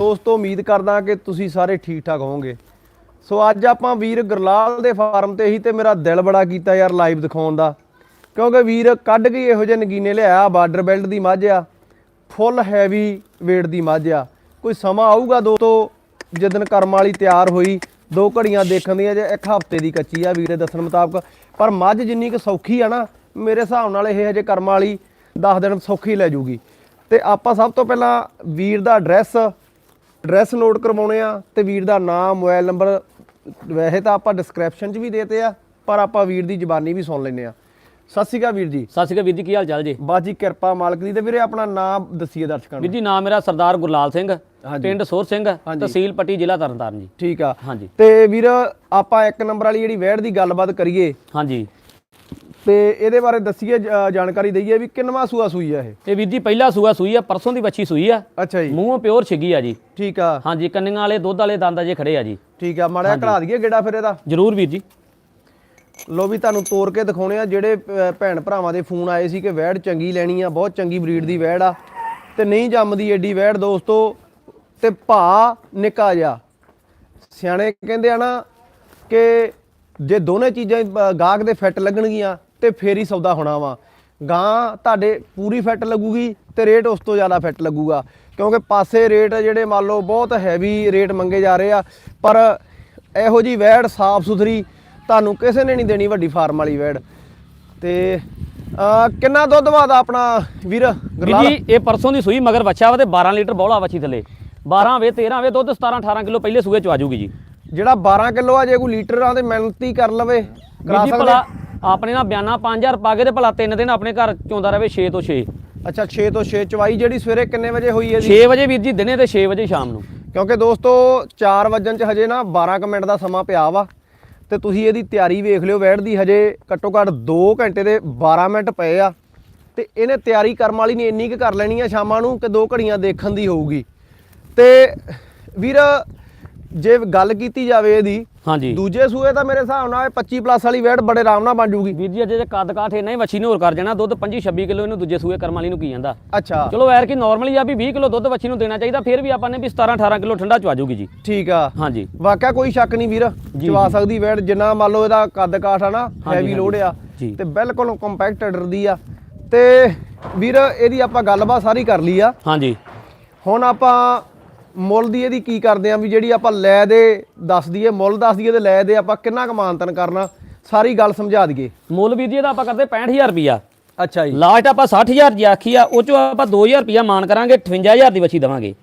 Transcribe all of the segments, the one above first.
ਦੋਸਤੋ ਉਮੀਦ ਕਰਦਾ ਕਿ ਤੁਸੀਂ ਸਾਰੇ ਠੀਕ ਠਾਕ ਹੋਵੋਗੇ। ਸੋ ਅੱਜ ਆਪਾਂ ਵੀਰ ਗਰਲਾਲ ਦੇ ਫਾਰਮ ਤੇ ਹੀ ਤੇ ਮੇਰਾ ਦਿਲ ਬੜਾ ਕੀਤਾ ਯਾਰ ਲਾਈਵ ਦਿਖਾਉਣ ਦਾ। ਕਿਉਂਕਿ ਵੀਰ ਕੱਢ ਕੇ ਇਹੋ ਜਿਹੇ ਨਗੀਨੇ ਲਿਆਇਆ, ਬਾਰਡਰ ਬੈਲਟ ਦੀ ਮੱਝ ਆ, ਫੁੱਲ ਹੈਵੀ weight ਦੀ ਮੱਝ ਆ। ਕੋਈ ਸਮਾਂ ਆਊਗਾ ਦੋਸਤੋ ਜਿੱਦਨ ਕਰਮ ਵਾਲੀ ਤਿਆਰ ਹੋਈ, ਦੋ ਘੜੀਆਂ ਦੇਖਣ ਦੀਆਂ ਜੇ ਇੱਕ ਹਫ਼ਤੇ ਦੀ ਕੱਚੀ ਆ ਵੀਰ ਦੇ ਦੱਸਣ ਮੁਤਾਬਕ। ਪਰ ਮੱਝ ਜਿੰਨੀ ਕੁ ਸੌਖੀ ਆ ਨਾ, ਮੇਰੇ ਹਿਸਾਬ ਨਾਲ ਇਹ ਹਜੇ ਕਰਮ ਵਾਲੀ 10 ਦਿਨ ਸੌਖੀ ਲੈ ਜੂਗੀ। ਤੇ ਆਪਾਂ ਸਭ ਤੋਂ ਪਹਿਲਾਂ ਵੀਰ ਦਾ ਐਡਰੈਸ ਐਡਰੈਸ ਨੋਟ ਕਰਵਾਉਣੇ ਆ ਤੇ ਵੀਰ ਦਾ ਨਾਮ ਮੋਬਾਈਲ ਨੰਬਰ ਵੈਸੇ ਤਾਂ ਆਪਾਂ ਡਿਸਕ੍ਰਿਪਸ਼ਨ 'ਚ ਵੀ ਦੇਤੇ ਆ ਪਰ ਆਪਾਂ ਵੀਰ ਦੀ ਜ਼ਬਾਨੀ ਵੀ ਸੁਣ ਲੈਨੇ ਆ। ਸਤਿ ਸ਼੍ਰੀ ਅਕਾਲ ਵੀਰ ਜੀ। ਸਤਿ ਸ਼੍ਰੀ ਅਕਾਲ ਵੀਰ ਜੀ ਕੀ ਹਾਲ ਚਾਲ ਜੀ? ਬਾਜੀ ਕਿਰਪਾ ਮਾਲਕ ਦੀ ਤੇ ਵੀਰੇ ਆਪਣਾ ਨਾਮ ਦੱਸੀਏ ਦਰਸ਼ਕਾਂ ਵੀਰ ਨੂੰ। ਜੀ ਨਾਮ ਮੇਰਾ ਸਰਦਾਰ ਗੁਰਲਾਲ ਸਿੰਘ। ਪਿੰਡ ਸੋਰ ਸਿੰਘ ਤਹਿਸੀਲ ਪੱਟੀ ਜ਼ਿਲ੍ਹਾ ਤਰਨਤਾਰਨ ਜੀ। ਠੀਕ ਆ। ਹਾਂਜੀ। ਤੇ ਵੀਰ ਆਪਾਂ ਇੱਕ ਨੰਬਰ ਵਾਲੀ ਜਿਹੜੀ ਵੈੜ ਦੀ ਗੱਲਬਾਤ ਕਰੀਏ। ਹਾਂਜੀ। ਤੇ ਇਹਦੇ ਬਾਰੇ ਦੱਸੀਏ ਜ- ਜਾਣਕਾਰੀ ਦਈਏ ਵੀ ਕਿੰਨਵਾ ਸੂਆ ਸੂਈ ਆ ਇਹ? ਇਹ ਵੀਰ ਜੀ ਪਹਿਲਾ ਸੂਆ ਸੂਈ ਆ ਪਰਸੋਂ ਦੀ ਬੱਚੀ ਸੂਈ ਆ। ਅੱਛਾ ਜੀ। ਮੂੰਹੋਂ ਪਿਓਰ ਛਿੱਗੀ ਆ ਜੀ। ਠੀਕ ਆ। ਹਾਂਜੀ ਕੰਨੀਆਂ ਵਾਲੇ ਦੁੱਧ ਵਾਲੇ ਦੰਦ ਜੇ ਖੜੇ ਆ ਜੀ। ਠੀਕ ਆ ਮਾੜਾ ਜਿਹਾ ਘੜਾ ਦਈਏ ਗੇੜਾ ਫਿਰ ਇਹਦਾ। ਜਰੂਰ ਵੀਰ ਜੀ। ਲੋ ਵੀ ਤੁਹਾਨੂੰ ਤੋੜ ਕੇ ਦਿਖਾਉਣੇ ਆ ਜਿਹੜੇ ਭੈਣ ਭਰਾਵਾਂ ਦੇ ਫੋਨ ਆਏ ਸੀ ਕਿ ਵੈੜ ਚੰਗੀ ਲੈਣੀ ਆ ਬਹੁਤ ਚੰਗੀ ਬਰੀਡ ਦੀ ਵੈੜ ਆ। ਤੇ ਨਹੀਂ ਜੰਮਦੀ ਏਡੀ ਵੈੜ ਦੋਸਤੋ ਤੇ ਭਾ ਨਿੱਕਾ ਜਿਹਾ। ਸਿਆਣੇ ਕਹਿੰਦੇ ਆ ਨਾ ਕਿ ਜੇ ਦੋਨੇ ਚੀਜ਼ਾਂ ਅਹ, ਗਾਹਕ ਦੇ ਫਿੱਟ ਲੱਗਣਗੀਆਂ ਤੇ ਫੇਰ ਹੀ ਸੌਦਾ ਹੋਣਾ ਵਾ। ਗਾਂ ਤੁਹਾਡੇ ਪੂਰੀ ਫਿੱਟ ਲੱਗੂਗੀ ਤੇ ਰੇਟ ਉਸ ਤੋਂ ਜ਼ਿਆਦਾ ਫਿੱਟ ਲੱਗੂਗਾ। ਕਿਉਂਕਿ ਪਾਸੇ ਰੇਟ ਜਿਹੜੇ ਮੰਨ ਲਓ ਬਹੁਤ ਹੈਵੀ ਰੇਟ ਮੰਗੇ ਜਾ ਰਹੇ ਆ ਪਰ ਇਹੋ ਜੀ ਵੈੜ ਸਾਫ਼ ਸੁਥਰੀ ਤੁਹਾਨੂੰ ਕਿਸੇ ਨੇ ਨਹੀਂ ਦੇਣੀ ਵੱਡੀ ਫਾਰਮ ਵਾਲੀ ਵੈੜ। ਤੇ ਕਿੰਨਾ ਦੁੱਧ ਵਾਦਾ ਆਪਣਾ ਵੀਰ ਗੁਰਲਾਲ ਜੀ ਇਹ ਪਰਸੋਂ ਦੀ ਸੂਈ ਮਗਰ ਬੱਚਾ ਵਾ ਤੇ 12 ਲੀਟਰ ਬੌਲਾ ਵੱਛੀ ਥੱਲੇ। 12 ਵੇ 13 ਵੇ ਦੁੱਧ 17 18 ਕਿਲੋ ਪਹਿਲੇ ਸੂਏ ਚ ਆ ਜਾਊਗੀ ਜੀ। ਜਿਹੜਾ 12 ਕਿਲੋ ਆ ਜੇ ਕੋਈ ਲੀਟਰ ਆ ਤੇ ਮਿਹਨਤੀ ਕਰ ਲਵੇ ਕਰਾ ਸਕਦੇ ਆਪਣੇ ਨਾਲ ਬਿਆਨਾ 5000 ਪਾ ਕੇ ਤੇ ਭਲਾ ਤਿੰਨ ਦਿਨ ਆਪਣੇ ਘਰ ਚੋਂਦਾ ਰਵੇ 6 ਤੋਂ 6 ਅੱਛਾ 6 ਤੋਂ 6 ਚਵਾਈ ਜਿਹੜੀ ਸਵੇਰੇ ਕਿੰਨੇ ਵਜੇ ਹੋਈ ਹੈ ਜੀ? 6 ਵਜੇ ਵੀਰ ਜੀ ਦਿਨੇ ਤੇ 6 ਵਜੇ ਸ਼ਾਮ ਨੂੰ। ਕਿਉਂਕਿ ਦੋਸਤੋ 4 ਵਜਣ ਚ ਹਜੇ ਨਾ 12 ਕੁ ਮਿੰਟ ਦਾ ਸਮਾਂ ਪਿਆ ਵਾ ਤੇ ਤੁਸੀਂ ਇਹਦੀ ਤਿਆਰੀ ਵੇਖ ਲਿਓ ਵੈੜ ਦੀ ਹਜੇ ਘੱਟੋ ਘੱਟ 2 ਘੰਟੇ ਦੇ 12 ਮਿੰਟ ਪਏ ਆ ਤੇ ਇਹਨੇ ਤਿਆਰੀ ਕਰਮ ਵਾਲੀ ਨੇ ਇੰਨੀ ਕੁ ਕਰ ਲੈਣੀ ਆ ਸ਼ਾਮਾਂ ਨੂੰ ਕਿ ਦੋ ਘੜੀਆਂ ਦੇਖਣ ਦੀ ਹੋਊਗੀ। ਤੇ ਵੀਰ ਜੇ ਗੱਲ ਕੀਤੀ ਜਾਵੇ ਇਹਦੀ ਹਾਂਜੀ। ਦੂਜੇ ਸੂਏ ਤਾਂ ਮੇਰੇ ਹਿਸਾਬ ਨਾਲ ਇਹ 25 ਪਲੱਸ ਵਾਲੀ ਵੈੜ ਬੜੇ ਆਰਾਮ ਨਾਲ ਬਣ ਜੂਗੀ। ਵੀਰ ਜੀ ਅਜੇ ਕੱਦ ਕਾਠ ਇੰਨਾ ਹੀ ਵੱਛੀ ਨੇ ਹੋਰ ਕਰ ਜਾਣਾ ਦੁੱਧ 25 26 ਕਿਲੋ ਇਹਨੂੰ ਦੂਜੇ ਸੂਏ ਕਰਮ ਵਾਲੀ ਨੂੰ ਕੀ ਜਾਂਦਾ? ਅੱਛਾ। ਚਲੋ ਐਰ ਕਿ ਨਾਰਮਲੀ ਆ ਵੀ 20 ਕਿਲੋ ਦੁੱਧ ਵੱਛੀ ਨੂੰ ਦੇਣਾ ਚਾਹੀਦਾ ਫਿਰ ਵੀ ਆਪਾਂ ਨੇ ਵੀ 17 18 ਕਿਲੋ ਠੰਡਾ ਚਵਾ ਜਾਊਗੀ ਜੀ। ਠੀਕ ਆ। ਹਾਂਜੀ। ਵਾਕਿਆ ਕੋਈ ਸ਼ੱਕ ਨਹੀਂ ਵੀਰ ਚਵਾ ਸਕਦੀ ਵੈੜ ਜਿੰਨਾ ਮੰਨ ਲਓ ਇਹਦਾ ਕੱਦ ਕਾਠ ਆ ਨਾ ਹੈਵੀ ਲੋਡ ਆ। ਤੇ ਬਿਲਕੁਲ ਕੰਪੈਕਟ ਡਰਦੀ ਆ। ਤੇ ਵੀਰ ਇਹਦੀ ਆਪਾਂ ਗੱਲਬਾਤ ਸਾਰੀ ਕਰ ਲਈ ਆ। ਹਾਂਜੀ। ਹੁਣ ਆਪਾਂ ਮੁੱਲ ਦੀ ਇਹਦੀ ਕੀ ਕਰਦੇ ਆ ਵੀ ਜਿਹੜੀ ਆਪਾਂ ਲੈ ਦੇ ਦੱਸ ਦਈਏ ਮੁੱਲ ਦੱਸ ਦਈਏ ਤੇ ਲੈ ਦੇ ਆਪਾਂ ਕਿੰਨਾ ਕਮਾਨਤਨ ਕਰਨਾ ਸਾਰੀ ਗੱਲ ਸਮਝਾ ਦਈਏ। ਮੁੱਲ ਵੀਰ ਜੀ ਇਹਦਾ ਆਪਾਂ ਕਰਦੇ 65000 ਰੁਪਿਆ ਅੱਛਾ ਜੀ। ਲਾਸਟ ਆਪਾਂ 60000 ਦੀ ਆਖੀ ਆ ਉਹ ਚੋਂ ਆਪਾਂ 2000 ਰੁਪਿਆ ਮਾਨ ਕਰਾਂਗੇ 58000 ਦੀ ਵੱਛੀ ਦਵਾਂਗੇ।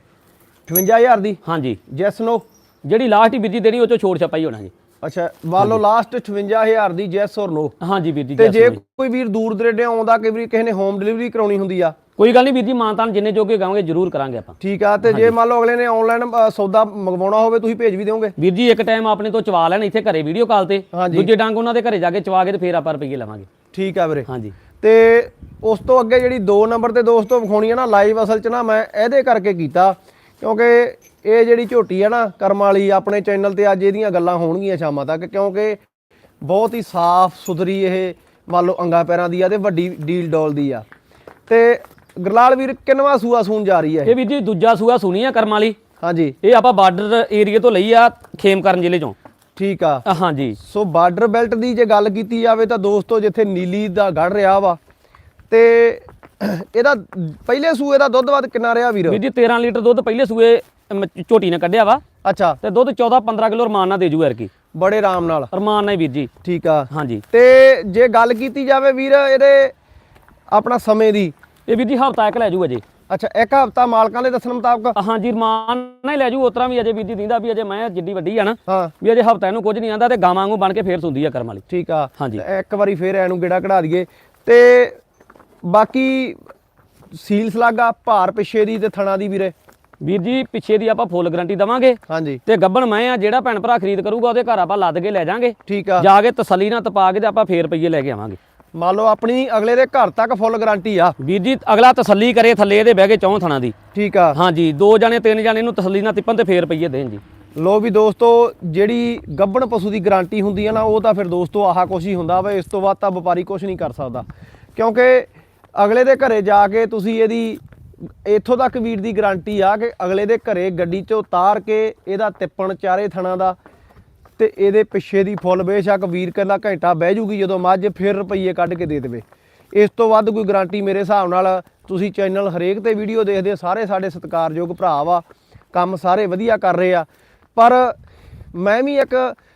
58000 ਦੀ? ਹਾਂਜੀ। ਜੈਸ ਨੋ। ਜਿਹੜੀ ਲਾਸਟ ਹੀ ਵੀਰ ਜੀ ਦੇਣੀ ਉਹ ਚੋਂ ਛੋੜ ਛਪਾਈ ਹੋਣਾ ਜੀ। ਅੱਛਾ ਮੰਨ ਲਓ ਲਾਸਟ 58000 ਦੀ ਜੈਸ ਔਰ ਨੋ ਹਾਂਜੀ ਵੀਰ ਜੀ ਤੇ ਜੇ। ਕੋਈ ਵੀਰ ਦੂਰ ਦਰੇਡੇ ਆਉਂਦਾ ਕਿ ਵੀ ਕਿਸੇ ਨੇ ਹੋਮ ਡਿਲੀਵਰੀ ਕਰਾਉਣੀ ਹੁੰਦੀ ਆ। ਕੋਈ ਗੱਲ ਨਹੀਂ ਵੀਰ ਜੀ ਮਾਨਤਾਨ ਜਿੰਨੇ ਜੋਗੇ ਗਾਵਾਂਗੇ ਜ਼ਰੂਰ ਕਰਾਂਗੇ ਆਪਾਂ। ਠੀਕ ਆ ਤੇ ਜੇ ਮੰਨ ਲਓ ਅਗਲੇ ਨੇ ਆਨਲਾਈਨ ਸੌਦਾ ਮੰਗਵਾਉਣਾ ਹੋਵੇ ਤੁਸੀਂ ਭੇਜ ਵੀ ਦਿਓਗੇ? ਵੀਰ ਜੀ ਇੱਕ ਟਾਈਮ ਆਪਣੇ ਤੋਂ ਚਵਾ ਲੈਣ ਇੱਥੇ ਘਰੇ ਵੀਡੀਓ ਕਾਲ ਤੇ। ਦੂਜੇ ਡੰਗ ਉਹਨਾਂ ਦੇ ਘਰੇ ਜਾ ਕੇ ਚਵਾ ਕੇ ਤੇ ਫੇਰ ਆਪਾਂ ਰੁਪਈਏ ਲਵਾਂਗੇ। ਠੀਕ ਆ ਵੀਰੇ। ਹਾਂਜੀ। ਤੇ ਉਸ ਤੋਂ ਅੱਗੇ ਜਿਹੜੀ 2 ਨੰਬਰ ਤੇ ਦੋਸਤੋ ਵਿਖਾਉਣੀ ਆ ਨਾ ਲਾਈਵ ਅਸਲ 'ਚ ਨਾ ਮੈਂ ਇਹਦੇ ਕਰਕੇ ਕੀਤਾ ਕਿਉਂਕਿ ਇਹ ਜਿਹੜੀ ਝੋਟੀ ਆ ਨਾ ਕਰਮ ਵਾਲੀ ਆਪਣੇ ਚੈਨਲ ਤੇ ਅੱਜ ਇਹਦੀਆਂ ਗੱਲਾਂ ਹੋਣਗੀਆਂ ਸ਼ਾਮਾਂ ਤੱਕ ਕਿਉਂਕਿ ਬਹੁਤ ਹੀ ਸਾਫ਼ ਸੁਥਰੀ ਇਹ ਮੰਨ ਲਓ ਅੰਗਾ ਪੈਰਾਂ ਦੀ ਆ ਤੇ ਵੱਡੀ ਡੀਲ ਡੋਲ ਦੀ ਆ। ਤੇ ਗਰਲਾਲ ਵੀਰ ਕਿੰਨਵਾ ਸੂਆ ਸੂਣ ਜਾ ਰਹੀ ਹੈ ਇਹ? ਵੀਰ ਜੀ ਦੂਜਾ ਸੂਆ ਸੁਣੀ ਆ ਕਰਮ ਵਾਲੀ। ਹਾਂਜੀ। ਇਹ ਆਪਾਂ ਬਾਰਡਰ ਏਰੀਆ ਤੋਂ ਲਈ ਆ ਖੇਮਕਰਨ ਜ਼ਿਲ੍ਹੇ ਚੋਂ। ਠੀਕ ਆ। ਹਾਂਜੀ। ਸੋ ਬਾਰਡਰ ਬੈਲਟ ਦੀ ਜੇ ਗੱਲ ਕੀਤੀ ਜਾਵੇ ਤਾਂ ਦੋਸਤੋ ਜਿੱਥੇ ਨੀਲੀ ਦਾ ਗੜ ਰਿਹਾ ਵਾ ਤੇ ਇਹਦਾ ਪਹਿਲੇ ਸੂਏ ਦਾ ਦੁੱਧ ਵੱਧ ਕਿੰਨਾ ਰਿਹਾ ਵੀਰ? ਵੀਰ ਜੀ 13 ਲੀਟਰ ਦੁੱਧ ਪਹਿਲੇ ਸੂਏ ਅਮ, ਝੋਟੀ ਨੇ ਕੱਢਿਆ ਵਾ। ਅੱਛਾ। ਤੇ ਦੁੱਧ 14 15 ਕਿਲੋ ਰਮਾਨ ਨਾਲ ਦੇ ਜੂ ਐਰਕੀ ਬੜੇ ਆਰਾਮ ਨਾਲ। ਰਮਾਨ ਨਾਲ ਹੀ ਵੀਰ ਜੀ। ਠੀਕ ਆ। ਹਾਂਜੀ। ਤੇ ਜੇ ਗੱਲ ਕੀਤੀ ਜਾਵੇ ਵੀਰ ਇਹਦੇ ਆਪਣਾ ਸਮੇਂ ਦੀ? ਇਹ ਵੀਰ ਜੀ ਹਫਤਾ ਇੱਕ ਲੈ ਜੂ। ਅਜੇ ਅੱਛਾ ਇੱਕ ਹਫਤਾ ਮਾਲਕਾਂ ਦੇ ਦੱਸਣ ਮੁਤਾਬਕ? ਅ, ਹਾਂਜੀ ਰਮਾਨ ਨਾਲ ਹੀ ਲੈ ਜੂ ਉਤਰਾ ਵੀ ਅਜੇ ਵੀਰ ਜੀ ਦਿੰਦਾ ਵੀ ਅਜੇ ਮੈਂ ਜਿੱਡੀ ਵੱਡੀ ਆ ਨਾ। ਹਾਂ। ਵੀ ਅਜੇ ਹਫਤਾ ਇਹਨੂੰ ਕੁਝ ਨਹੀਂ ਆਂਦਾ ਤੇ ਗਾਵਾਂ ਵਾਂਗੂ ਬਣ ਕੇ ਫੇਰ ਸੁੰਦੀ ਆ ਕਰਮ ਵਾਲੀ। ਠੀਕ ਆ। ਹਾਂਜੀ। ਤੇ ਇੱਕ ਵਾਰੀ ਫੇਰ ਐਨੂੰ ਗੇੜਾ ਕਢਾ ਦਈਏ। ਤੇ ਬਾਕੀ ਸੀਲ ਸਲਾਗਾ ਭਾਰ ਪਿੱਛੇ ਦੀ ਤੇ ਥਣਾ ਦੀ ਵੀਰੇ। ਵੀਰ ਜੀ ਪਿੱਛੇ ਦੀ ਆਪਾਂ ਫੁੱਲ ਗਾਰੰਟੀ ਦਵਾਂਗੇ। ਹਾਂਜੀ। ਤੇ ਗੱਬਣ ਮੈਂ ਆ ਜਿਹੜਾ ਭੈਣ ਭਰਾ ਖਰੀਦ ਕਰੂਗਾ ਉਹਦੇ ਘਰ ਆਪਾਂ ਲੱਦ ਕੇ ਲੈ ਜਾਾਂਗੇ। ਠੀਕ ਆ। ਜਾ ਕੇ ਤਸੱਲੀ ਨਾਲ ਤਪਾ ਕੇ ਤੇ ਆਪਾਂ ਫੇਰ ਰੁਪਈਏ ਲੈ ਕੇ ਆਵਾਂਗੇ। ਮੰਨ ਲਓ ਆਪਣੀ ਅਗਲੇ ਦੇ ਘਰ ਤੱਕ ਫੁੱਲ ਗਾਰੰਟੀ ਆ। ਵੀਰ ਜੀ ਅਗਲਾ ਤਸੱਲੀ ਕਰੇ ਥੱਲੇ ਇਹਦੇ ਬਹਿ ਕੇ ਚੌਂ ਥਣਾ ਦੀ। ਠੀਕ ਆ। ਹਾਂਜੀ ਦੋ ਜਣੇ ਤਿੰਨ ਜਣੇ ਨੂੰ ਤਸੱਲੀ ਨਾਲ ਤਿੱਪਣ ਤੇ ਫੇਰ ਰੁਪਈਏ ਦੇਣ ਜੀ। ਲੋ ਵੀ ਦੋਸਤੋ ਜਿਹੜੀ ਗੱਬਣ ਪਸ਼ੂ ਦੀ ਗਾਰੰਟੀ ਹੁੰਦੀ ਹੈ ਨਾ ਉਹ ਤਾਂ ਫਿਰ ਦੋਸਤੋ ਆਹ ਕੁਛ ਹੀ ਹੁੰਦਾ ਵਾ ਇਸ ਤੋਂ ਬਾਅਦ ਤਾਂ ਵਪਾਰੀ ਕੁਛ ਨਹੀਂ ਕਰ ਸਕਦਾ। ਕਿਉਂਕਿ ਅਗਲੇ ਦੇ ਘਰੇ ਜਾ ਕੇ ਤੁਸੀਂ ਇਹਦੀ ਇੱਥੋਂ ਤੱਕ ਵੀਰ ਦੀ ਗਾਰੰਟੀ ਆ ਕਿ ਅਗਲੇ ਦੇ ਘਰੇ ਗੱਡੀ 'ਚੋਂ ਉਤਾਰ ਕੇ ਇਹਦਾ ਤਿੱਪਣ ਚਾਰੇ ਥਣਾ ਦਾ ਤੇ ਇਹਦੇ ਪਿੱਛੇ ਦੀ ਫੁੱਲ ਬੇਸ਼ੱਕ ਵੀਰ ਕਹਿੰਦਾ ਘੰਟਾ ਬਹਿ ਜੂਗੀ ਜਦੋਂ ਮੱਝ ਫਿਰ ਰੁਪਈਏ ਕੱਢ ਕੇ ਦੇ ਦੇਵੇ। ਇਸ ਤੋਂ ਵੱਧ ਕੋਈ ਗਾਰੰਟੀ ਮੇਰੇ ਹਿਸਾਬ ਨਾਲ ਤੁਸੀਂ ਚੈਨਲ ਹਰੇਕ ਤੇ ਵੀਡੀਓ ਦੇਖਦੇ ਹੋ, ਸਾਰੇ ਸਾਡੇ ਸਤਿਕਾਰਯੋਗ ਭਰਾ ਵਾ ਕੰਮ ਸਾਰੇ ਵਧੀਆ ਕਰ ਰਹੇ ਆ। ਪਰ ਮੈਂ ਵੀ ਇੱਕ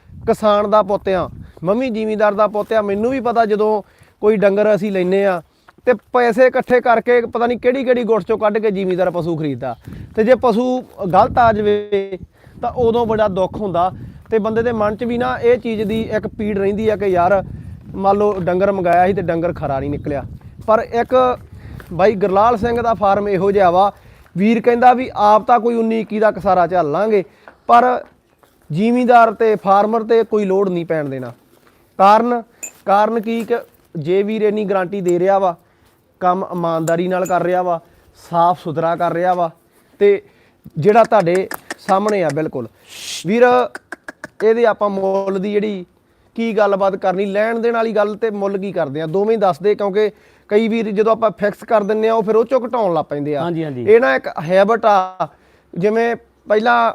ਕਿਸਾਨ ਦਾ ਪੁੱਤ ਆ ਮੰਮੀ ਜ਼ਿਮੀਂਦਾਰ ਦਾ ਪੁੱਤ ਆ ਮੈਨੂੰ ਵੀ ਪਤਾ ਜਦੋਂ ਕੋਈ ਡੰਗਰ ਅਸੀਂ ਲੈਨੇ ਆ ਤੇ ਪੈਸੇ ਇਕੱਠੇ ਕਰਕੇ ਪਤਾ ਨਹੀਂ ਕਿਹੜੀ ਕਿਹੜੀ ਗੁੱਟ ਚੋਂ ਕੱਢ ਕੇ ਜ਼ਿਮੀਂਦਾਰ ਪਸ਼ੂ ਖਰੀਦਦਾ। ਤੇ ਜੇ ਪਸ਼ੂ ਗਲਤ ਆ ਜਾਵੇ, ਤਾਂ ਉਦੋਂ ਬੜਾ ਦੁੱਖ ਹੁੰਦਾ। ਤੇ ਬੰਦੇ ਦੇ ਮਨ 'ਚ ਵੀ ਨਾ ਇਹ ਚੀਜ਼ ਦੀ ਇੱਕ ਪੀੜ ਰਹਿੰਦੀ ਆ ਕਿ ਯਾਰ ਮੰਨ ਲਓ ਡੰਗਰ ਮੰਗਾਇਆ ਸੀ ਤੇ ਡੰਗਰ ਖਰਾ ਨਹੀਂ ਨਿਕਲਿਆ। ਪਰ ਇੱਕ ਬਾਈ ਗੁਰਲਾਲ ਸਿੰਘ ਦਾ ਫਾਰਮ ਇਹੋ ਜਿਹਾ ਵਾ, ਵੀਰ ਕਹਿੰਦਾ ਵੀ ਆਪ ਤਾਂ ਕੋਈ 19 21 ਦਾ ਕਸਾਰਾ ਝੱਲ ਲਾਂਗੇ, ਪਰ ਜ਼ਿਮੀਂਦਾਰ ਤੇ ਫਾਰਮਰ ਤੇ ਕੋਈ ਲੋਡ ਨਹੀਂ ਪੈਣ ਦੇਣਾ। ਕਾਰਨ ਕਾਰਨ ਕੀ ਕਿ ਜੇ ਵੀਰ ਇੰਨੀ ਗਾਰੰਟੀ ਦੇ ਰਿਹਾ ਵਾ ਕੰਮ ਇਮਾਨਦਾਰੀ ਨਾਲ ਕਰ ਰਿਹਾ ਵਾ ਸਾਫ਼ ਸੁਥਰਾ ਕਰ ਰਿਹਾ ਵਾ ਤੇ ਜਿਹੜਾ ਤੁਹਾਡੇ ਸਾਹਮਣੇ ਆ ਬਿਲਕੁਲ। ਵੀਰ ਇਹਦੇ ਆਪਾਂ ਮੁੱਲ ਦੀ ਜਿਹੜੀ ਕੀ ਗੱਲਬਾਤ ਕਰਨੀ ਲੈਣ ਦੇਣ ਵਾਲੀ ਗੱਲ ਤੇ ਮੁੱਲ ਕੀ ਕਰਦੇ ਆ? ਦੋਵੇਂ ਦੱਸਦੇ ਕਿਉਂਕਿ ਕਈ ਵੀਰ ਜਦੋਂ ਆਪਾਂ ਫਿਕਸ ਕਰ ਦਿੰਨੇ ਆ ਉਹ ਫਿਰ ਉਹ ਚੋਂ ਘਟਾਉਣ ਲੱਗ ਪੈਂਦੇ ਆ। ਇਹ ਨਾ ਇੱਕ ਹੈਬਿਟ ਆ ਜਿਵੇਂ ਪਹਿਲਾਂ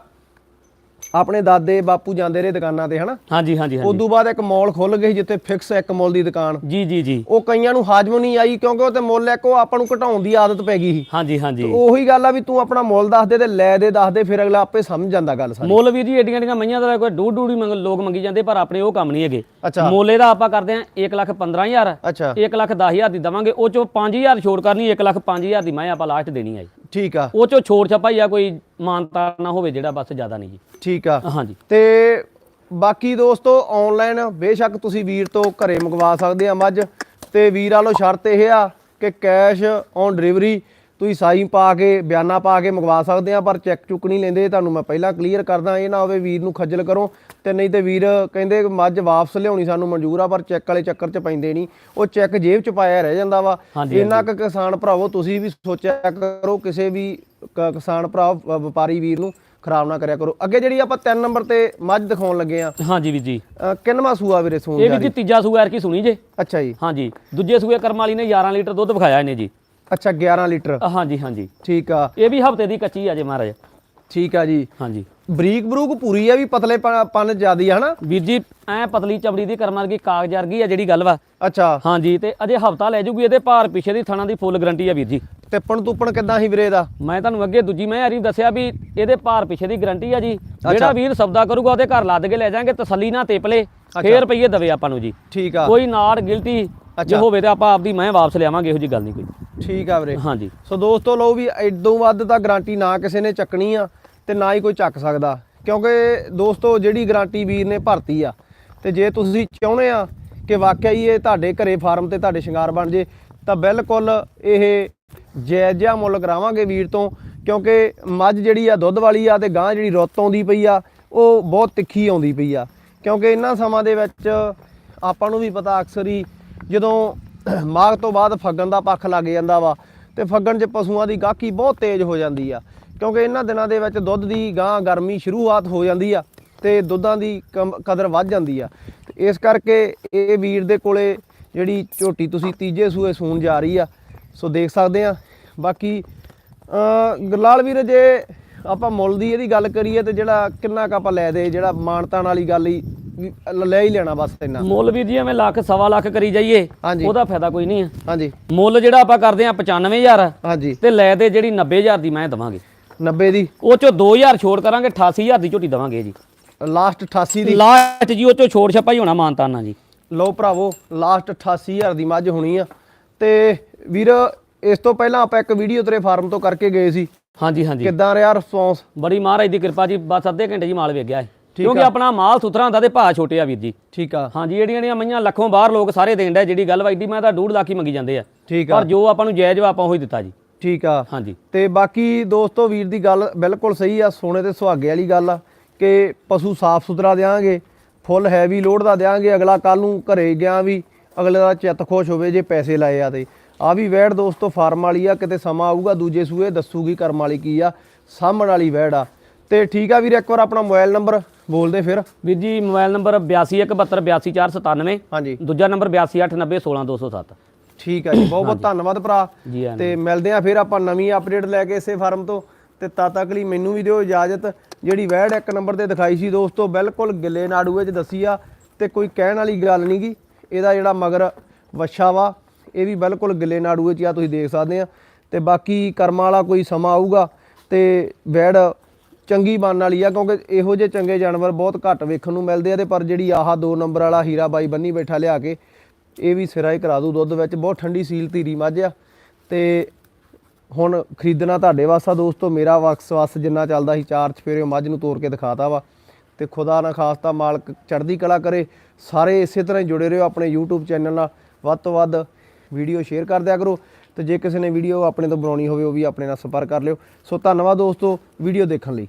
ਆਪਣੇ ਦਾਦੇ ਬਾਪੂ ਜਾਂਦੇ ਰਹੇ ਦੁਕਾਨਾਂ ਤੇ ਹਨਾ? ਹਾਂਜੀ ਹਾਂਜੀ ਹਾਂਜੀ। ਉਦੋਂ ਬਾਅਦ ਇੱਕ ਮਾਲ ਖੁੱਲ ਗਈ ਜਿੱਥੇ ਫਿਕਸ ਇੱਕ ਮੁੱਲ ਦੀ ਦੁਕਾਨ। ਜੀ ਜੀ ਜੀ। ਉਹ ਕਈਆਂ ਨੂੰ ਹਾਜ਼ਮ ਨਹੀਂ ਆਈ ਕਿਉਂਕਿ ਉਹ ਤੇ ਮੁੱਲ ਇੱਕ ਉਹ ਆਪਾਂ ਨੂੰ ਘਟਾਉਣ ਦੀ ਆਦਤ ਪੈ ਗਈ ਸੀ। ਹਾਂਜੀ ਹਾਂਜੀ। ਉਹੀ ਗੱਲ ਆ ਵੀ ਤੂੰ ਆਪਣਾ ਮੁੱਲ ਦੱਸ ਦੇ ਤੇ ਲੈ ਦੇ ਦੱਸ ਦੇ ਫਿਰ ਅਗਲਾ ਆਪੇ ਸਮਝ ਜਾਂਦਾ ਗੱਲ ਸਾਰੀ। ਮੁੱਲ ਵੀਰ ਜੀ ਏਡੀਆਂ ਏਡੀਆਂ ਮਈਆਂ ਦਾ ਕੋਈ ਹੀ ਮੰਗ ਲੋਕ ਮੰਗੀ ਜਾਂਦੇ ਪਰ ਆਪਣੇ ਉਹ ਕੰਮ ਨਹੀਂ ਹੈਗੇ। ਮੁੱਲ ਦਾ ਆਪਾਂ ਕਰਦੇ ਆਂ 1 ਲੱਖ 15000 ਅੱਛਾ। 1 ਲੱਖ 10000 ਦੀ ਦਵਾਂਗੇ ਉਹ ਚੋਂ 5000 ਛੋੜ ਕਰਨੀ 1 ਲੱਖ 5000 ਦੀ ਮੈਂ ਆਪਾਂ ਲਾਸਟ ਦੇਣੀ ਆ ਜੀ। ਠੀਕ ਆ। ਉਹ ਚੋਂ ਛੋੜ ਛਪਾਈ ਆ ਕੋਈ ਮਾਨਤਾ ਨਾ ਹੋਵੇ ਜਿਹੜਾ ਬਸ ਜ਼ਿਆਦਾ ਨਹੀਂ ਜੀ। ਠੀਕ ਆ। ਹਾਂਜੀ। ਤੇ ਬਾਕੀ ਦੋਸਤੋ ਆਨਲਾਈਨ ਬੇਸ਼ੱਕ ਤੁਸੀਂ ਵੀਰ ਤੋਂ ਘਰੇ ਮੰਗਵਾ ਸਕਦੇ ਆ ਮੱਝ। ਤੇ ਵੀਰ ਵਾਲੋ ਸ਼ਰਤ ਇਹ ਆ ਕਿ ਕੈਸ਼ ਔਨ ਡਿਲੀਵਰੀ ਤੁਸੀਂ ਸਾਈਨ ਪਾ ਕੇ ਬਿਆਨਾ ਪਾ ਕੇ ਮੰਗਵਾ ਸਕਦੇ ਆ ਪਰ ਚੈੱਕ ਚੁੱਕ ਨਹੀਂ ਲੈਂਦੇ ਤੁਹਾਨੂੰ ਮੈਂ ਪਹਿਲਾਂ ਕਲੀਅਰ ਕਰਦਾ ਇਹ ਨਾ ਹੋਵੇ ਵੀਰ ਨੂੰ ਖੱਜਲ ਕਰੋ ਤੇ ਨਹੀਂ ਤੇ ਵੀਰ ਕਹਿੰਦੇ ਮੱਝ ਵਾਪਸ ਲਿਆਉਣੀ ਸਾਨੂੰ ਮਨਜ਼ੂਰ ਆ ਪਰ ਚੈੱਕ ਵਾਲੇ ਚੱਕਰ 'ਚ ਪੈਂਦੇ ਨਹੀਂ। ਉਹ ਚੈੱਕ ਜੇਬ 'ਚ ਪਾਇਆ ਰਹਿ ਜਾਂਦਾ ਵਾ। ਇੰਨਾ ਕੁ ਕਿਸਾਨ ਭਰਾਵੋ ਤੁਸੀਂ ਵੀ ਸੋਚਿਆ ਕਰੋ ਕਿਸੇ ਵੀ ਕਿਸਾਨ ਭਰਾ ਵਪਾਰੀ ਵੀਰ ਨੂੰ ਖਰਾਬ ਨਾ ਕਰਿਆ ਕਰੋ। ਅੱਗੇ ਜਿਹੜੀ ਆਪਾਂ 3 ਨੰਬਰ ਤੇ ਮੱਝ ਦਿਖਾਉਣ ਲੱਗੇ ਆ। ਹਾਂਜੀ ਵੀਰ ਜੀ। ਕਿੰਨਵਾਂ ਸੂਆ ਵੀਰੇ ਸੂਣ ਇਹ ਵੀ ਜੀ ਤੀਜਾ ਸੂਆ ਐਰ ਕੀ ਸੁਣੀ ਜੇ? ਅੱਛਾ ਜੀ। ਹਾਂਜੀ। ਦੂਜੇ ਸੂਏ ਕਰਮ ਵਾਲੀ ਨੇ 11 ਲੀਟਰ ਦੁੱਧ ਵਿਖਾਇਆ ਇਹਨੇ ਜੀ। ਅੱਛਾ 11 ਲੀਟਰ। ਹਾਂਜੀ ਹਾਂਜੀ। ਠੀਕ ਆ। ਇਹ ਵੀ ਹਫ਼ਤੇ ਦੀ ਕੱਚੀ ਆ ਜੇ ਮਹਾਰਾਜ। ਠੀਕ ਆ ਜੀ। ਹਾਂਜੀ। ਬਰੀਕ ਬਰੂਕ ਪੂਰੀ ਆ ਵੀ ਪਤਲੇ ਪਨ ਜਿਆਦੀ ਆ ਹਨਾ? ਵੀਰ ਜੀ ਐ ਪਤਲੀ ਚਮੜੀ ਦੀ ਕਰਮ ਵਰਗੀ ਕਾਗਜ਼ ਵਰਗੀ ਆ ਜਿਹੜੀ ਗੱਲ ਵਾ। ਅੱਛਾ। ਹਾਂਜੀ ਤੇ ਅਜੇ ਹਫਤਾ ਲੈ ਜੂਗੀ ਇਹਦੇ ਭਾਰ ਪਿੱਛੇ ਦੀ ਥਣਾ ਦੀ ਫੁੱਲ ਗਰੰਟੀ ਆ ਵੀਰ ਜੀ। ਤਿੱਪਣ ਤੁੱਪਣ ਕਿੱਦਾਂ ਸੀ ਵੀਰੇ ਦਾ ਮੈਂ ਤੁਹਾਨੂੰ ਅੱਗੇ ਦੂਜੀ ਮੈਂ ਹਰੀ ਦੱਸਿਆ ਵੀ ਇਹਦੇ ਭਾਰ ਪਿੱਛੇ ਦੀ ਗਰੰਟੀ ਆ ਜੀ। ਜਿਹੜਾ ਵੀਰ ਸੌਦਾ ਕਰੂਗਾ ਉਹਦੇ ਘਰ ਲੱਦ ਕੇ ਲੈ ਜਾਾਂਗੇ ਤਸੱਲੀ ਨਾਲ ਤਿਪ ਲੇ ਫੇਰ ਰੁਪਈਏ ਦਵੇ ਆਪਾਂ ਨੂੰ ਜੀ। ਠੀਕ ਆ। ਕੋਈ ਨਾੜ ਗਿਲਟੀ ਜੇ ਅੱਛਾ। ਹੋਵੇ ਤਾਂ ਆਪਾਂ ਆਪਦੀ ਮੈਂ ਵਾਪਸ ਲਿਆਵਾਂਗੇ ਇਹੋ ਜੀ ਗੱਲ ਨਹੀਂ ਕੋਈ। ਠੀਕ ਆ ਵੀਰੇ। ਹਾਂਜੀ। ਸੋ ਦੋਸਤੋ ਲਓ ਵੀ ਐਦੋਂ ਵੱਧ ਤਾਂ ਗਾਰੰਟੀ ਨਾ ਕਿਸੇ ਨੇ ਚੱਕਣੀ ਆ ਤੇ ਨਾ ਹੀ ਕੋਈ ਚੱਕ ਸਕਦਾ। ਕਿਉਂਕਿ ਦੋਸਤੋ ਜਿਹੜੀ ਗਾਰੰਟੀ ਵੀਰ ਨੇ ਭਰਤੀ ਆ ਤੇ ਜੇ ਤੁਸੀਂ ਚਾਹੁੰਦੇ ਆ ਕਿ ਵਾਕਿਆ ਹੀ ਇਹ ਤੁਹਾਡੇ ਘਰੇ ਫਾਰਮ ਤੇ ਤੁਹਾਡੇ ਸ਼ਿੰਗਾਰ ਬਣ ਜੇ ਤਾਂ ਬਿਲਕੁਲ ਇਹ ਜਾਇਜ਼ ਜਿਹਾ ਮੁੱਲ ਕਰਾਵਾਂਗੇ ਵੀਰ ਤੋਂ ਕਿਉਂਕਿ ਮੱਝ ਜਿਹੜੀ ਆ ਦੁੱਧ ਵਾਲੀ ਆ ਤੇ ਗਾਂ ਜਿਹੜੀ ਰੁੱਤ ਆਉਂਦੀ ਪਈ ਆ ਉਹ ਬਹੁਤ ਤਿੱਖੀ ਆਉਂਦੀ ਪਈ ਆ। ਕਿਉਂਕਿ ਇਹਨਾਂ ਸਮਾਂ ਦੇ ਵਿੱਚ ਆਪਾਂ ਨੂੰ ਵੀ ਪਤਾ ਅਕਸਰ ਹੀ ਜਦੋਂ ਮਾਘ ਤੋਂ ਬਾਅਦ ਫੱਗਣ ਦਾ ਪੱਖ ਲੱਗ ਜਾਂਦਾ ਵਾ ਤੇ ਫੱਗਣ 'ਚ ਪਸ਼ੂਆਂ ਦੀ ਗਾਹਕੀ ਬਹੁਤ ਤੇਜ਼ ਹੋ ਜਾਂਦੀ ਆ, ਕਿਉਂਕਿ ਇਹਨਾਂ ਦਿਨਾਂ ਦੇ ਵਿੱਚ ਦੁੱਧ ਦੀ ਗਾਂ ਗਰਮੀ ਸ਼ੁਰੂਆਤ ਹੋ ਜਾਂਦੀ ਆ ਤੇ ਦੁੱਧਾਂ ਦੀ ਕਮ- ਕਦਰ ਵੱਧ ਜਾਂਦੀ ਆ। ਤੇ ਇਸ ਕਰਕੇ ਇਹ ਵੀਰ ਦੇ ਕੋਲੇ ਜਿਹੜੀ ਝੋਟੀ ਤੁਸੀਂ ਤੀਜੇ ਸੂਏ ਸੂਣ ਜਾ ਰਹੀ ਆ, ਸੋ ਦੇਖ ਸਕਦੇ ਆ। ਬਾਕੀ ਅ ਗੁਰਲਾਲ ਵੀਰ ਜੇ ਆਪਾਂ ਮੁੱਲ ਦੀ ਇਹਦੀ ਗੱਲ ਕਰੀਏ ਤੇ ਜਿਹੜਾ ਕਿੰਨਾ ਕ ਆਪਾਂ ਲੈ ਦੇ, ਜਿਹੜਾ ਮਾਨਤਾਨ ਵਾਲੀ ਗੱਲ ਹੀ ਲੈ ਹੀ ਲੈਣਾ ਬਸ ਇੰਨਾ। ਮੁੱਲ ਵੀਰ ਜੀ ਐਵੇਂ ਲੱਖ ਸਵਾ ਲੱਖ ਕਰੀ ਜਾਈਏ ਹਾਂਜੀ। ਉਹਦਾ ਫਾਇਦਾ ਕੋਈ ਨਹੀਂ ਆ ਹਾਂਜੀ। ਮੁੱਲ ਜਿਹੜਾ ਆਪਾਂ ਕਰਦੇ ਆ 95000 ਹਾਂਜੀ। ਤੇ ਲੈ ਤੇ ਜਿਹੜੀ 90000 ਦੀ ਮੈਂ ਦਵਾਂਗੇ। 90 ਦੀ? ਉਹ ਚੋਂ 2000 ਛੋੜ ਕਰਾਂਗੇ 88000 ਦੀ ਝੋਟੀ ਦਵਾਂਗੇ ਜੀ। ਲਾਸਟ 88 ਦੀ? ਲਾਸਟ ਜੀ ਉਹ ਚੋਂ ਛੋੜ ਛਪਾਈ ਹੋਣਾ ਮਾਨਤਾਨਾ ਜੀ। ਲਓ ਭਰਾਵੋ ਲਾਸਟ 88000 ਦੀ ਮੱਝ ਹੋਣੀ ਆ। ਤੇ ਵੀਰ ਇਸ ਤੋਂ ਪਹਿਲਾਂ ਆਪਾਂ ਇੱਕ ਵੀਡੀਓ ਤੇਰੇ ਫਾਰਮ ਤੋਂ ਕਰਕੇ ਗਏ ਸੀ। ਹਾਂਜੀ ਹਾਂਜੀ। ਕਿੱਦਾਂ ਰਿਹਾ ਰਿਸਪੌਂਸ ਬੜੀ ਮਹਾਰਾਜ ਦੀ ਕਿਰਪਾ ਜੀ ਬਸ ਅੱਧੇ ਘੰਟੇ ਜੀ ਮਾਲ ਗਿਆ ਹੈ ਠੀਕ ਕਿਉਂਕਿ। ਆਪਣਾ ਮਾਲ ਸੁਥਰਾ ਹੁੰਦਾ ਤੇ ਭਾਅ ਛੋਟੇ ਆ ਵੀਰ ਜੀ। ਠੀਕ ਆ। ਹਾਂਜੀ ਜਿਹੜੀਆਂ ਜਿਹੜੀਆਂ ਮਈਆਂ ਲੱਖੋਂ ਬਾਹਰ ਲੋਕ ਸਾਰੇ ਦੇਣ ਦਾ ਜਿਹੜੀ ਗੱਲ ਵਾਈਦੀ ਮੈਂ ਤਾਂ 2.5 ਲੱਖ ਹੀ ਮੰਗੀ ਜਾਂਦੇ ਆ। ਠੀਕ ਆ। ਪਰ ਜੋ ਆਪਾਂ ਨੂੰ ਜਾਇਜ਼ ਵਾ ਆਪਾਂ ਉਹੀ ਦਿੱਤਾ ਜੀ। ਠੀਕ ਆ। ਹਾਂਜੀ। ਤੇ ਬਾਕੀ ਦੋਸਤੋ ਵੀਰ ਦੀ ਗੱਲ ਬਿਲਕੁਲ ਸਹੀ ਆ ਸੋਨੇ ਤੇ ਸੁਹਾਗੇ ਵਾਲੀ ਗੱਲ ਆ ਕਿ ਪਸ਼ੂ ਸਾਫ਼ ਸੁਥਰਾ ਦੇਾਂਗੇ ਫੁੱਲ ਹੈਵੀ ਲੋਡ ਦਾ ਦੇਾਂਗੇ ਅਗਲਾ ਕੱਲ ਨੂੰ ਘਰੇ ਗਿਆ ਵੀ ਅਗਲੇ ਦਾ ਚਿੱਤ ਖੁਸ਼ ਹੋਵੇ ਜੇ ਪੈਸੇ ਲਾਏ ਆ ਤੇ। ਆ ਵੀ ਵੈੜ ਦੋਸਤੋ ਫਾਰਮ ਵਾਲੀ ਆ ਕਿਤੇ ਸਮਾਂ ਆਊਗਾ ਦੂਜੇ ਸੂਏ ਦੱਸੂਗੀ ਕਰਮ ਵਾਲੀ ਕੀ ਆ ਸਾਹਮਣ ਵਾਲੀ ਵੈੜ ਆ। ਤੇ ਠੀਕ ਆ ਵੀਰ ਇੱਕ ਵਾਰ ਆਪਣਾ ਮੋਬਾਈਲ ਨੰਬਰ ਬੋਲ ਦੇ ਫਿਰ। ਵੀਰ ਜੀ ਮੋਬਾਈਲ ਨੰਬਰ 8217282497 ਹਾਂਜੀ। ਦੂਜਾ ਨੰਬਰ 8289016207 ਠੀਕ ਹੈ ਜੀ ਬਹੁਤ ਬਹੁਤ ਧੰਨਵਾਦ ਭਰਾ। ਤੇ ਮਿਲਦੇ ਆ ਫਿਰ ਆਪਾਂ ਨਵੀਂ ਅਪਡੇਟ ਲੈ ਕੇ ਇਸੇ ਫਾਰਮ ਤੋਂ। ਤੇ ਤਦ ਤੱਕ ਲਈ ਮੈਨੂੰ ਵੀ ਦਿਓ ਇਜਾਜ਼ਤ। ਜਿਹੜੀ ਵੈੜ ਇੱਕ ਨੰਬਰ ਤੇ ਦਿਖਾਈ ਸੀ ਦੋਸਤੋ ਬਿਲਕੁਲ ਗਿੱਲੇ ਨਾੜੂ ਵਿੱਚ ਦੱਸੀ ਆ। ਤੇ ਕੋਈ ਕਹਿਣ ਵਾਲੀ ਗੱਲ ਨਹੀਂਗੀ ਇਹਦਾ ਜਿਹੜਾ ਮਗਰ ਵੱਛਾ ਵਾ ਇਹ ਵੀ ਬਿਲਕੁਲ ਗਿੱਲੇ ਨਾੜੂ ਵਿੱਚ ਆ ਤੁਸੀਂ ਦੇਖ ਸਕਦੇ ਆ। ਤੇ ਬਾਕੀ ਕਰਮਾਂ ਵਾਲਾ ਕੋਈ ਸਮਾਂ ਆਊਗਾ। ਤੇ ਵੈੜ ਚੰਗੀ ਬਣਨ ਵਾਲੀ ਆ, ਕਿਉਂਕਿ ਇਹੋ ਜਿਹੇ ਚੰਗੇ ਜਾਨਵਰ ਬਹੁਤ ਘੱਟ ਵੇਖਣ ਨੂੰ ਮਿਲਦੇ ਆ ਤੇ ਪਰ ਜਿਹੜੀ ਆਹ ਦੋ ਨੰਬਰ ਵਾਲਾ ਹੀਰਾ ਬਾਈ ਬੰਨੀ ਬੈਠਾ ਲਿਆ ਕੇ, ਇਹ ਵੀ ਸਿਰਾ ਹੀ ਕਰਾ ਦੂ ਦੁੱਧ ਵਿੱਚ, ਬਹੁਤ ਠੰਡੀ ਸੀਲ ਧੀਰੀ ਮੱਝ ਆ। ਤੇ ਹੁਣ ਖਰੀਦਣਾ ਤੁਹਾਡੇ ਵਾਸਤਾ ਦੋਸਤੋ, ਮੇਰਾ ਵਕਸ ਵਸ ਜਿੰਨਾ ਚੱਲਦਾ ਸੀ ਚਾਰ ਚਫੇਰੇ ਮੱਝ ਨੂੰ ਤੋੜ ਕੇ ਦਿਖਾਤਾ ਵਾ। ਤੇ ਖੁਦਾ ਨਾ ਖਾਸਤਾ ਮਾਲਕ ਚੜ੍ਹਦੀ ਕਲਾ ਕਰੇ, ਸਾਰੇ ਇਸੇ ਤਰ੍ਹਾਂ ਹੀ ਜੁੜੇ ਰਹੋ ਆਪਣੇ YouTube ਚੈਨਲ ਨਾਲ। ਵੱਧ ਤੋਂ ਵੱਧ ਵੀਡੀਓ ਸ਼ੇਅਰ ਕਰ ਦਿਆ ਕਰੋ ਤੇ ਜੇ ਕਿਸੇ ਨੇ ਵੀਡੀਓ ਆਪਣੇ ਤੋਂ ਬਣਾਉਣੀ ਹੋਵੇ, ਉਹ ਵੀ ਆਪਣੇ ਨਾਲ ਸੰਪਰਕ ਕਰ ਲਿਓ। ਸੋ ਧੰਨਵਾਦ ਦੋਸਤੋ, ਵੀਡੀਓ ਦੇਖਣ ਲਈ।